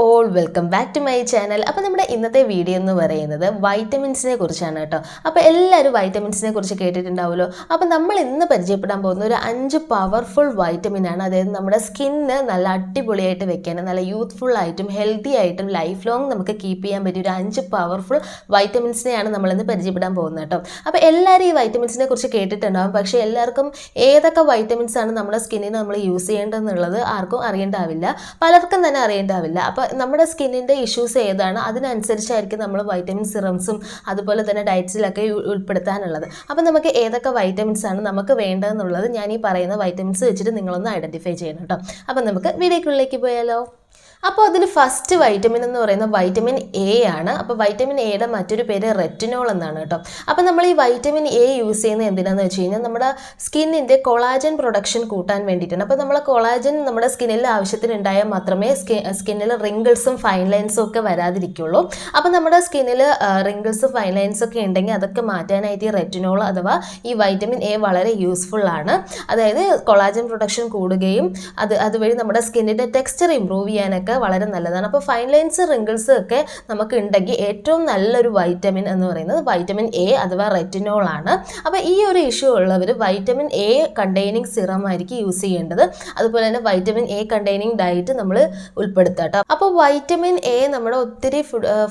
All welcome back to my channel അപ്പോൾ നമ്മുടെ ഇന്നത്തെ വീഡിയോ എന്ന് പറയുന്നത് വൈറ്റമിൻസിനെ കുറിച്ചാണ് കേട്ടോ. അപ്പോൾ എല്ലാവരും വൈറ്റമിൻസിനെ കുറിച്ച് കേട്ടിട്ടുണ്ടാവുമല്ലോ. അപ്പോൾ നമ്മൾ ഇന്ന് പരിചയപ്പെടാൻ പോകുന്ന ഒരു അഞ്ച് പവർഫുൾ വൈറ്റമിൻ ആണ്. അതായത് നമ്മുടെ സ്കിന്ന് നല്ല അടിപൊളിയായിട്ട് വെക്കാനും നല്ല യൂത്ത്ഫുൾ ആയിട്ടും ഹെൽത്തി ആയിട്ടും ലൈഫ് ലോങ് നമുക്ക് കീപ്പ് ചെയ്യാൻ പറ്റിയ ഒരു അഞ്ച് പവർഫുൾ വൈറ്റമിൻസിനെയാണ് നമ്മളിന്ന് പരിചയപ്പെടാൻ പോകുന്നത് കേട്ടോ. അപ്പോൾ എല്ലാവരും ഈ വൈറ്റമിൻസിനെ കുറിച്ച് കേട്ടിട്ടുണ്ടാവും. പക്ഷേ എല്ലാവർക്കും ഏതൊക്കെ വൈറ്റമിൻസ് ആണ് നമ്മുടെ സ്കിന്നിന് നമ്മൾ യൂസ് ചെയ്യേണ്ടതെന്നുള്ളത് ആർക്കും അറിയേണ്ടാവില്ല. പലർക്കും തന്നെ അറിയേണ്ടാവില്ല. അപ്പോൾ നമ്മുടെ സ്കിന്നിന്റെ ഇഷ്യൂസ് ഏതാണ്? അതിനനുസരിച്ചായിരിക്കും നമ്മൾ വൈറ്റമിൻ സിറംസും അതുപോലെ തന്നെ ഡയറ്റ്സിലൊക്കെ ഉ- ഉൾപ്പെടുത്താനുള്ളത്. അപ്പം നമുക്ക് ഏതൊക്കെ വൈറ്റമിൻസ് ആണ് നമുക്ക് വേണ്ടതെന്നുള്ളത് ഞാൻ ഈ പറയുന്ന വൈറ്റമിൻസ് വെച്ചിട്ട് നിങ്ങളൊന്ന് ഐഡന്റിഫൈ ചെയ്യണം കേട്ടോ. അപ്പം നമുക്ക് വീഡിയോക്കുള്ളിലേക്ക് പോയാലോ. അപ്പോൾ അതിൽ ഫസ്റ്റ് വൈറ്റമിൻ എന്ന് പറയുന്ന വൈറ്റമിൻ എ ആണ്. അപ്പോൾ വൈറ്റമിൻ എയുടെ മറ്റൊരു പേര് റെറ്റിനോൾ എന്നാണ് കേട്ടോ. അപ്പോൾ നമ്മൾ ഈ വൈറ്റമിൻ എ യൂസ് ചെയ്യുന്നത് എന്തിനാന്ന് വെച്ച് കഴിഞ്ഞാൽ നമ്മുടെ സ്കിന്നിന്റെ കൊളാജൻ പ്രൊഡക്ഷൻ കൂട്ടാൻ വേണ്ടിയിട്ടാണ്. അപ്പോൾ നമ്മൾ കൊളാജൻ നമ്മുടെ സ്കിന്നിൽ ആവശ്യത്തിന് ഉണ്ടായാൽ മാത്രമേ സ്കിന്നിൽ റിങ്കിൾസും ഫൈൻ ലൈൻസും ഒക്കെ വരാതിരിക്കുള്ളൂ. അപ്പോൾ നമ്മുടെ സ്കിന്നിൽ റിങ്കിൾസ് ഫൈൻ ലൈൻസ് ഒക്കെ ഉണ്ടെങ്കിൽ അതൊക്കെ മാറ്റാനായിട്ട് ഈ റെറ്റിനോൾ അഥവാ ഈ വൈറ്റമിൻ എ വളരെ യൂസ്ഫുൾ ആണ്. അതായത് കൊളാജൻ പ്രൊഡക്ഷൻ കൂടുകയും അത് അതുവഴി നമ്മുടെ സ്കിന്നിന്റെ ടെക്സ്ചർ ഇമ്പ്രൂവ് ചെയ്യാനൊക്കെ വളരെ നല്ലതാണ്. അപ്പോൾ ഫൈൻ ലൈൻസ് റിങ്കിൾസ് ഒക്കെ നമുക്ക് ഉണ്ടെങ്കിൽ ഏറ്റവും നല്ലൊരു വൈറ്റമിൻ എന്ന് പറയുന്നത് വൈറ്റമിൻ എ അഥവാ റെറ്റിനോൾ ആണ്. അപ്പോൾ ഈ ഒരു ഇഷ്യൂ ഉള്ളവർ വൈറ്റമിൻ എ കണ്ടെയ്നിങ് സിറം ആയിരിക്കും യൂസ് ചെയ്യേണ്ടത്. അതുപോലെ തന്നെ വൈറ്റമിൻ എ കണ്ടെയ്നിങ് ഡയറ്റ് നമ്മൾ ഉൾപ്പെടുത്തുക കേട്ടോ. അപ്പോൾ വൈറ്റമിൻ എ നമ്മുടെ ഒത്തിരി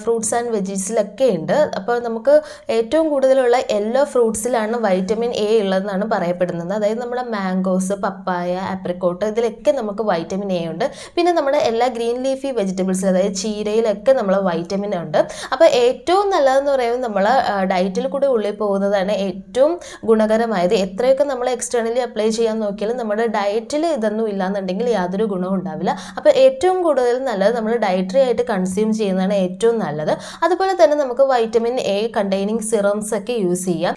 ഫ്രൂട്ട്സ് ആൻഡ് വെജീസിലൊക്കെ ഉണ്ട്. അപ്പോൾ നമുക്ക് ഏറ്റവും കൂടുതലുള്ള എല്ലോ ഫ്രൂട്ട്സിലാണ് വൈറ്റമിൻ എ ഉള്ളതെന്നാണ് പറയപ്പെടുന്നത്. അതായത് നമ്മുടെ മാംഗോസ് പപ്പായ ആപ്രിക്കോട്ട് ഇതിലൊക്കെ നമുക്ക് വൈറ്റമിൻ എ ഉണ്ട്. പിന്നെ നമ്മുടെ എല്ലാ ഗ്രീൻ ലീഫി വെജിറ്റബിൾസ് അതായത് ചീരയിലൊക്കെ നമ്മൾ വൈറ്റമിൻ ഉണ്ട്. അപ്പോൾ ഏറ്റവും നല്ലതെന്ന് പറയുമ്പോൾ നമ്മൾ ഡയറ്റിൽ കൂടി ഉള്ളിൽ പോകുന്നതാണ് ഏറ്റവും ഗുണകരമായത്. എത്രയൊക്കെ നമ്മൾ എക്സ്റ്റേണലി അപ്ലൈ ചെയ്യാൻ നോക്കിയാലും നമ്മുടെ ഡയറ്റിൽ ഇതൊന്നും ഇല്ലാന്നുണ്ടെങ്കിൽ യാതൊരു ഗുണവും ഉണ്ടാവില്ല. അപ്പോൾ ഏറ്റവും കൂടുതൽ നല്ലത് നമ്മൾ ഡയറ്ററി ആയിട്ട് കൺസ്യൂം ചെയ്യുന്നതാണ് ഏറ്റവും നല്ലത്. അതുപോലെ തന്നെ നമുക്ക് വൈറ്റമിൻ എ കണ്ടെയ്നിങ് സിറംസ് ഒക്കെ യൂസ് ചെയ്യാം.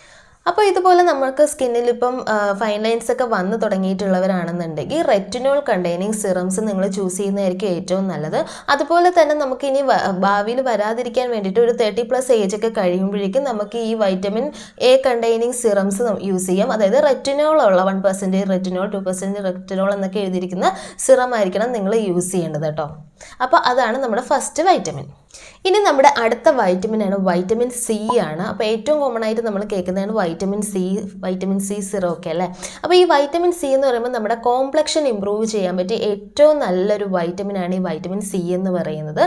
അപ്പോൾ ഇതുപോലെ നമ്മൾക്ക് സ്കിന്നിൽ ഇപ്പം ഫൈൻ ലൈൻസ് ഒക്കെ വന്നു തുടങ്ങിയിട്ടുള്ളവരാണെന്നുണ്ടെങ്കിൽ റെറ്റിനോൾ കണ്ടെയ്നിങ് സിറംസ് നിങ്ങൾ ചൂസ് ചെയ്യുന്നതായിരിക്കും ഏറ്റവും നല്ലത്. അതുപോലെ തന്നെ നമുക്ക് ഇനി ഭാവിയിൽ വരാതിരിക്കാൻ വേണ്ടിയിട്ട് ഒരു തേർട്ടി പ്ലസ് ഏജ് ഒക്കെ കഴിയുമ്പോഴേക്കും നമുക്ക് ഈ vitamin A containing serums use ചെയ്യാം. അതായത് റെറ്റിനോൾ ഉള്ള one percentage retinol two percentage retinol എന്നൊക്കെ എഴുതിയിരിക്കുന്ന സിറം ആയിരിക്കണം നിങ്ങൾ യൂസ് ചെയ്യേണ്ടത് കേട്ടോ. അപ്പോൾ അതാണ് നമ്മുടെ ഫസ്റ്റ് വൈറ്റമിൻ ഇനി നമ്മുടെ അടുത്ത വൈറ്റമിൻ ആണ് വൈറ്റമിൻ സി ആണ്. അപ്പോൾ ഏറ്റവും കോമൺ ആയിട്ട് നമ്മൾ കേൾക്കുന്നതാണ് vitamin C vitamin C serum ഒക്കെ അല്ലേ? അപ്പോൾ ഈ വൈറ്റമിൻ സി എന്ന് പറയുമ്പോൾ നമ്മുടെ കോംപ്ലക്ഷൻ ഇമ്പ്രൂവ് ചെയ്യാൻ പറ്റിയ ഏറ്റവും നല്ലൊരു വൈറ്റമിൻ ആണ് ഈ വൈറ്റമിൻ സി എന്ന് പറയുന്നത്.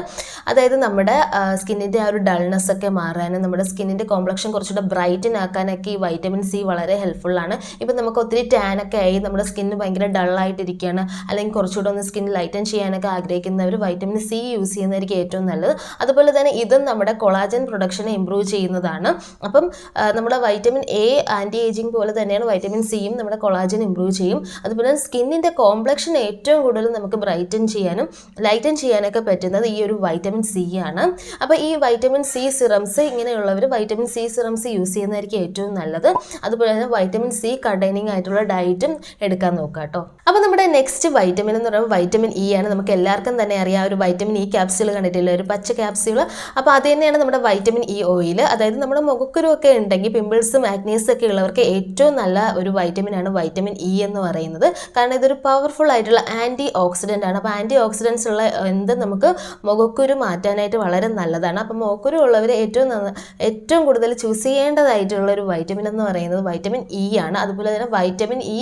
അതായത് നമ്മുടെ സ്കിന്നിന്റെ ആ ഒരു ഡൾനെസ് ഒക്കെ മാറാനും നമ്മുടെ സ്കിന്നിന്റെ കോംപ്ലക്ഷൻ കുറച്ചുകൂടെ ബ്രൈറ്റൻ ആക്കാനൊക്കെ ഈ വൈറ്റമിൻ സി വളരെ ഹെൽപ്ഫുൾ ആണ്. ഇപ്പം നമുക്ക് ഒത്തിരി ടാൻ ഒക്കെ ആയി നമ്മുടെ സ്കിന്ന് ഭയങ്കര ഡള്ളായിട്ടിരിക്കുകയാണ് അല്ലെങ്കിൽ കുറച്ചുകൂടെ ഒന്ന് സ്കിൻ ലൈറ്റൻ ചെയ്യാനൊക്കെ ആഗ്രഹിക്കുന്നവർ വൈറ്റമിൻ സി യൂസ് ചെയ്യുന്നതായിരിക്കും ഏറ്റവും നല്ലത്. അതുപോലെ തന്നെ ഇതും നമ്മുടെ കൊളാജൻ പ്രൊഡക്ഷനെ ഇമ്പ്രൂവ് ചെയ്യുന്നതാണ്. അപ്പം നമ്മുടെ വൈറ്റമിൻ എ ആന്റി ഏജിങ് പോലെ തന്നെയാണ് വൈറ്റമിൻ സിയും നമ്മുടെ കൊളാജൻ ഇമ്പ്രൂവ് ചെയ്യും. അതുപോലെ തന്നെ സ്കിന്നിന്റെ കോംപ്ലക്ഷൻ ഏറ്റവും കൂടുതൽ നമുക്ക് ബ്രൈറ്റൻ ചെയ്യാനും ലൈറ്റൻ ചെയ്യാനൊക്കെ പറ്റുന്നത് ഈ ഒരു വൈറ്റമിൻ സി ആണ്. അപ്പോൾ ഈ വൈറ്റമിൻ സി സിറംസ് ഇങ്ങനെയുള്ളവർ വൈറ്റമിൻ സി സിറംസ് യൂസ് ചെയ്യുന്നതായിരിക്കും ഏറ്റവും നല്ലത്. അതുപോലെ തന്നെ വൈറ്റമിൻ സി കണ്ടെയ്നിങ് ആയിട്ടുള്ള ഡയറ്റും എടുക്കാൻ നോക്കുക കേട്ടോ. അപ്പോൾ നമ്മുടെ നെക്സ്റ്റ് വൈറ്റമിൻ എന്ന് പറയുമ്പോൾ വൈറ്റമിൻ ഇ ആണ്. നമുക്ക് എല്ലാവർക്കും തന്നെ അറിയാം. ഒരു വൈറ്റമിൻ ഇ ക്യാപ്സ്യൂൾ കണ്ടിട്ടില്ല? ഒരു പച്ച ക്യാപ്സ്യൂൾ അപ്പോൾ അത് തന്നെയാണ് നമ്മുടെ വൈറ്റമിൻ ഇ ഓയിൽ അതായത് നമ്മുടെ മുഖക്കുരുവൊക്കെ ഉണ്ടെങ്കിൽ പിമ്പിൾസും ആക്നീസും ഒക്കെ ഉള്ളവർക്ക് ഏറ്റവും നല്ല ഒരു വൈറ്റമിൻ ആണ് വൈറ്റമിൻ ഇ എന്ന് പറയുന്നത്. കാരണം ഇതൊരു പവർഫുൾ ആയിട്ടുള്ള ആന്റി ഓക്സിഡന്റ് ആണ്. അപ്പോൾ ആന്റി ഓക്സിഡൻസ് ഉള്ള എന്ത് നമുക്ക് മുഖക്കുരു മാറ്റാനായിട്ട് വളരെ നല്ലതാണ്. അപ്പോൾ മുഖക്കുരു ഉള്ളവർ ഏറ്റവും ഏറ്റവും കൂടുതൽ ചൂസ് ചെയ്യേണ്ടതായിട്ടുള്ള ഒരു വൈറ്റമിൻ എന്ന് പറയുന്നത് വൈറ്റമിൻ ഇ ആണ്. അതുപോലെ തന്നെ വൈറ്റമിൻ ഇ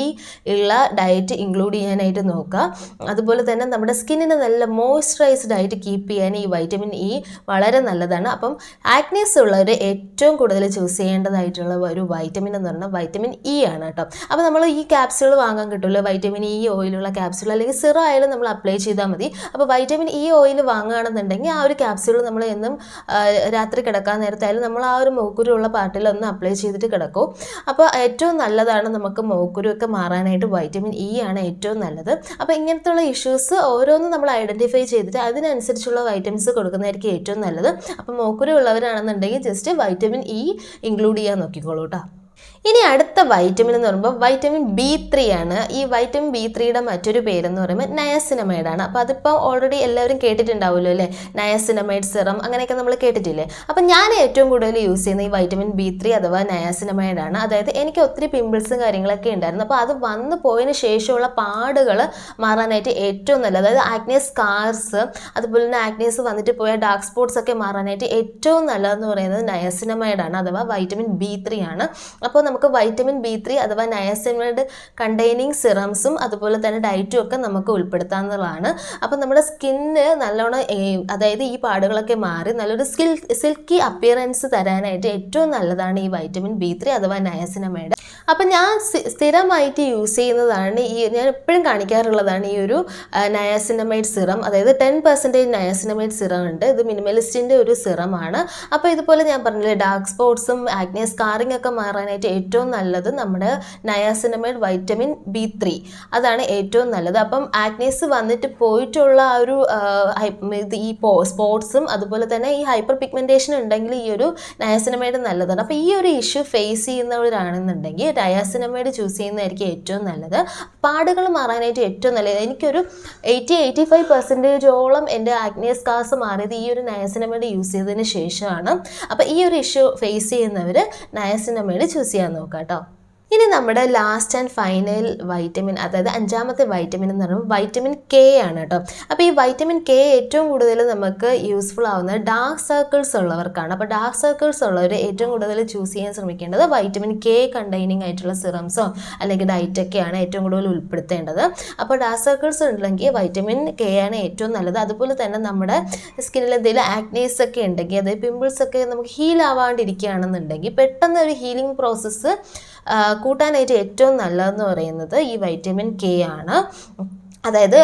ഉള്ള ഡയറ്റ് ഇൻക്ലൂഡ് ചെയ്യാനായിട്ട് നോക്കുക. അതുപോലെ തന്നെ നമ്മുടെ സ്കിന്നിന് നല്ല മോയ്സ്ചറൈസ്ഡ് ആയിട്ട് കീപ്പ് ചെയ്യാൻ ഈ വൈറ്റമിൻ ഇ വളരെ നല്ലതാണ്. അപ്പം ആക്നീസ് ഉള്ളവർ ഏറ്റവും കൂടുതൽ ചൂസ് ചെയ്യേണ്ടതായിട്ടുള്ള ഒരു വൈറ്റമിൻ എന്ന് പറഞ്ഞാൽ വൈറ്റമിൻ ഇ ആണ് കേട്ടോ. അപ്പോൾ നമ്മൾ ഈ ക്യാപ്സ്യൂൾ വാങ്ങാൻ കിട്ടുമല്ലോ വൈറ്റമിൻ ഇ ഓയിലുള്ള ക്യാപ്സ്യൂൾ അല്ലെങ്കിൽ സിറോ ആയാലും നമ്മൾ അപ്ലൈ ചെയ്താൽ മതി. അപ്പോൾ വൈറ്റമിൻ ഇ ഓയിൽ വാങ്ങുകയാണെന്നുണ്ടെങ്കിൽ ആ ഒരു ക്യാപ്സ്യൂൾ നമ്മൾ എന്നും രാത്രി കിടക്കാൻ നേരത്തായാലും നമ്മൾ ആ ഒരു മൂക്കുരുള്ള പാർട്ടിൽ ഒന്ന് അപ്ലൈ ചെയ്തിട്ട് കിടക്കും. അപ്പോൾ ഏറ്റവും നല്ലതാണ് നമുക്ക് മൂക്കുരുവൊക്കെ മാറാനായിട്ട് വൈറ്റമിൻ ഇ ആണ് ഏറ്റവും നല്ലത്. അപ്പോൾ ഇങ്ങനത്തുള്ള ഇഷ്യൂസ് ഓരോന്നും നമ്മൾ ഐഡന്റിഫൈ ചെയ്തിട്ട് അതിനനുസരിച്ചുള്ള വൈറ്റമിൻസ് കൊടുക്കുന്നതായിരിക്കും ഏറ്റവും നല്ലത്. അപ്പം മൂക്കുരു ഉള്ളവരാണെന്നുണ്ടെങ്കിൽ ജസ്റ്റ് വൈറ്റമിൻ ഇ ഇൻക്ലൂഡ് ചെയ്യാൻ നോക്കിക്കോളൂ കേട്ടോ. ഇനി അടുത്ത വൈറ്റമിൻ എന്ന് പറയുമ്പോൾ വൈറ്റമിൻ ബി ത്രീ ആണ്. ഈ വൈറ്റമിൻ ബി ത്രീയുടെ മറ്റൊരു പേരെന്ന് പറയുമ്പോൾ നയസിനമൈഡ് ആണ്. അപ്പോൾ അതിപ്പോൾ ഓൾറെഡി എല്ലാവരും കേട്ടിട്ടുണ്ടാവുമല്ലോ അല്ലേ? നയസിനമൈഡ് സിറം അങ്ങനെയൊക്കെ നമ്മൾ കേട്ടിട്ടില്ലേ? അപ്പോൾ ഞാൻ ഏറ്റവും കൂടുതൽ യൂസ് ചെയ്യുന്ന ഈ വൈറ്റമിൻ ബി ത്രീ അഥവാ നയസിനമൈഡ് ആണ്. അതായത് എനിക്ക് ഒത്തിരി പിമ്പിൾസും കാര്യങ്ങളൊക്കെ ഉണ്ടായിരുന്നു. അപ്പോൾ അത് വന്നു പോയതിന് ശേഷമുള്ള പാടുകൾ മാറാനായിട്ട് ഏറ്റവും നല്ലത് അതായത് ആക്നെ സ്കാർസ് അതുപോലെ തന്നെ ആക്നേസ് വന്നിട്ട് പോയ ഡാർക്ക് സ്പോട്ട്സ് ഒക്കെ മാറാനായിട്ട് ഏറ്റവും നല്ലതെന്ന് പറയുന്നത് നയസിനമൈഡ് ആണ് അഥവാ വൈറ്റമിൻ ബി ത്രീ ആണ്. അപ്പോൾ നമുക്ക് വൈറ്റമിൻ ബി ത്രീ അഥവാ നയസിനമൈഡ് കണ്ടെയ്നിങ് സിറംസും അതുപോലെ തന്നെ ഡയറ്റും ഒക്കെ നമുക്ക് ഉൾപ്പെടുത്താവുന്നതാണ് അപ്പോൾ നമ്മുടെ സ്കിന്ന് നല്ലോണം അതായത് ഈ പാടുകളൊക്കെ മാറി നല്ലൊരു സ്കിൽ സിൽക്കി അപ്പിയറൻസ് തരാനായിട്ട് ഏറ്റവും നല്ലതാണ് ഈ വൈറ്റമിൻ ബി ത്രീ അഥവാ നയസിനമൈഡ് അപ്പം ഞാൻ സ്ഥിരമായിട്ട് യൂസ് ചെയ്യുന്നതാണ് ഈ ഞാൻ എപ്പോഴും കാണിക്കാറുള്ളതാണ് ഈ ഒരു നയാസിനമൈഡ് സിറം. അതായത് ടെൻ പെർസെന്റേജ് നയാസിനമൈഡ് സിറം ഉണ്ട് ഇത് മിനിമലിസ്റ്റിന്റെ ഒരു സിറമാണ്. അപ്പോൾ ഇതുപോലെ ഞാൻ പറഞ്ഞില്ലേ ഡാർക്ക് സ്പോട്ട്സും ആക്നെ സ്കാറിംഗ് ഒക്കെ മാറാനായിട്ട് ഏറ്റവും നല്ലത് നമ്മുടെ നയാസിനമൈഡ് വൈറ്റമിൻ ബി ത്രീ അതാണ് ഏറ്റവും നല്ലത്. അപ്പം ആഗ്നിയസ് വന്നിട്ട് പോയിട്ടുള്ള ആ ഒരു ഈ സ്പോട്ട്സും അതുപോലെ തന്നെ ഈ ഹൈപ്പർ പിഗ്മെന്റേഷൻ ഉണ്ടെങ്കിൽ ഈ ഒരു നയാസിനമൈഡ് നല്ലതാണ്. അപ്പോൾ ഈ ഒരു ഇഷ്യൂ ഫേസ് ചെയ്യുന്നവരാണെന്നുണ്ടെങ്കിൽ ഡയാസിനമൈഡ് ചൂസ് ചെയ്യുന്നതായിരിക്കും ഏറ്റവും നല്ലത്. പാടുകൾ മാറാനായിട്ട് ഏറ്റവും നല്ലത്. എനിക്കൊരു എയ്റ്റി എയ്റ്റി ഫൈവ് പെർസെന്റേജോളം എന്റെ ആഗ്നിയസ് കാസ് മാറിയത് ഈ ഒരു നയസിനമൈഡ് യൂസ് ചെയ്തതിന് ശേഷമാണ്. അപ്പോൾ ഈ ഒരു ഇഷ്യൂ ഫേസ് ചെയ്യുന്നവർ നയസിനമൈഡ് ചൂസ് ചെയ്യാൻ നോക്കാം കേട്ടോ ഇനി നമ്മുടെ ലാസ്റ്റ് ആൻഡ് ഫൈനൽ വൈറ്റമിൻ അതായത് അഞ്ചാമത്തെ വൈറ്റമിൻ എന്ന് പറയുമ്പോൾ വൈറ്റമിൻ കെ ആണ് കേട്ടോ. അപ്പോൾ ഈ വൈറ്റമിൻ കെ ഏറ്റവും കൂടുതൽ നമുക്ക് യൂസ്ഫുൾ ആവുന്നത് ഡാർക്ക് സർക്കിൾസ് ഉള്ളവർക്കാണ്. അപ്പോൾ ഡാർക്ക് സർക്കിൾസ് ഉള്ളവർ ഏറ്റവും കൂടുതൽ ചൂസ് ചെയ്യാൻ ശ്രമിക്കേണ്ടത് വൈറ്റമിൻ കെ കണ്ടെയ്നിങ് ആയിട്ടുള്ള സിറംസോ അല്ലെങ്കിൽ ഡയറ്റൊക്കെയാണ് ഏറ്റവും കൂടുതൽ ഉൾപ്പെടുത്തേണ്ടത്. അപ്പോൾ ഡാർക്ക് സർക്കിൾസ് ഉണ്ടെങ്കിൽ വൈറ്റമിൻ കെ ആണ് ഏറ്റവും നല്ലത്. അതുപോലെ തന്നെ നമ്മുടെ സ്കിന്നിൽ എന്തെങ്കിലും ആക്നേസ് ഒക്കെ ഉണ്ടെങ്കിൽ അതായത് പിമ്പിൾസ് ഒക്കെ നമുക്ക് ഹീൽ ആവാണ്ടിരിക്കുകയാണെന്നുണ്ടെങ്കിൽ പെട്ടെന്ന് ഒരു ഹീലിംഗ് പ്രോസസ്സ് കൂട്ടാനായിട്ട് ഏറ്റവും നല്ലതെന്ന് പറയുന്നത് ഈ വൈറ്റമിൻ കെ ആണ്. അതായത്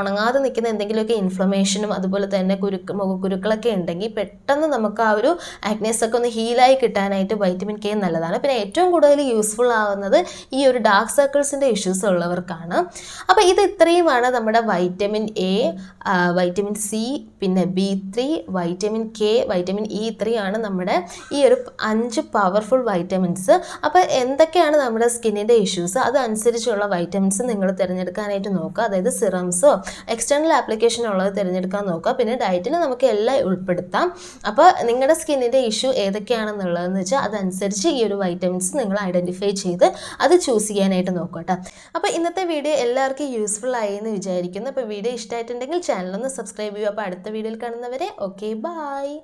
ഉണങ്ങാതെ നിൽക്കുന്ന എന്തെങ്കിലുമൊക്കെ ഇൻഫ്ലമേഷനും അതുപോലെ തന്നെ കുരുക്ക് മുഖക്കുരുക്കളൊക്കെ ഉണ്ടെങ്കിൽ പെട്ടെന്ന് നമുക്ക് ആ ഒരു ആക്നേസ് ഒക്കെ ഒന്ന് ഹീലായി കിട്ടാനായിട്ട് വൈറ്റമിൻ കെ നല്ലതാണ്. പിന്നെ ഏറ്റവും കൂടുതൽ യൂസ്ഫുൾ ആവുന്നത് ഈ ഒരു ഡാർക്ക് സർക്കിൾസിന്റെ ഇഷ്യൂസ് ഉള്ളവർക്കാണ്. അപ്പോൾ ഇത് ഇത്രയുമാണ് നമ്മുടെ വൈറ്റമിൻ എ വൈറ്റമിൻ സി പിന്നെ B three vitamin K vitamin E ഇത്രയാണ് നമ്മുടെ ഈ ഒരു അഞ്ച് പവർഫുൾ വൈറ്റമിൻസ് അപ്പോൾ എന്തൊക്കെയാണ് നമ്മുടെ സ്കിന്നിന്റെ ഇഷ്യൂസ് അതനുസരിച്ചുള്ള വൈറ്റമിൻസ് നിങ്ങൾ തിരഞ്ഞെടുക്കാനായിട്ട് നോക്കുക. അതായത് സിറംസോ എക്സ്റ്റേണൽ ആപ്ലിക്കേഷൻ ഉള്ളത് തിരഞ്ഞെടുക്കാൻ നോക്കുക. പിന്നെ ഡയറ്റിൽ നമുക്ക് എല്ലാം ഉൾപ്പെടുത്താം. അപ്പോൾ നിങ്ങളുടെ സ്കിന്നിന്റെ ഇഷ്യൂ ഏതൊക്കെയാണെന്നുള്ളതെന്ന് വെച്ചാൽ അതനുസരിച്ച് ഈ ഒരു വൈറ്റമിൻസ് നിങ്ങൾ ഐഡന്റിഫൈ ചെയ്ത് അത് ചൂസ് ചെയ്യാനായിട്ട് നോക്കുക കേട്ടോ അപ്പോൾ ഇന്നത്തെ വീഡിയോ എല്ലാവർക്കും യൂസ്ഫുൾ ആയി എന്ന് വിചാരിക്കുന്നു. അപ്പോൾ വീഡിയോ ഇഷ്ടമായിട്ടുണ്ടെങ്കിൽ ചാനലൊന്ന് സബ്സ്ക്രൈബ് ചെയ്യുക. അപ്പോൾ അടുത്ത വീഡിയോയിൽ കാണുന്നവരെ ഓക്കെ ബായ്